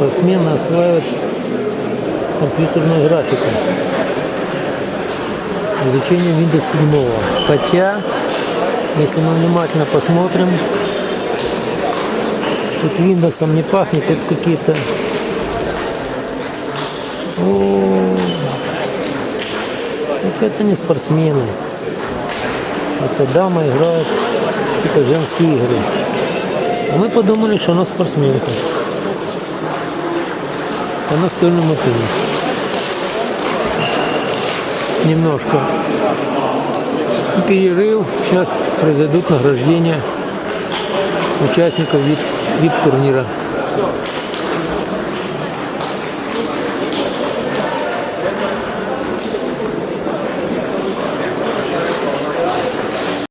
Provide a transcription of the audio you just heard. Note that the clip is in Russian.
спортсмены осваивают компьютерную графику. Изучение Windows 7. Хотя, если мы внимательно посмотрим, тут Windows не пахнет, тут какие-то... Так это не спортсмены. Это дама играет какие-то женские игры. А мы подумали, что она спортсменка. По настольному теннису. Немножко перерыв. Сейчас произойдут награждения участников вип, вип турнира.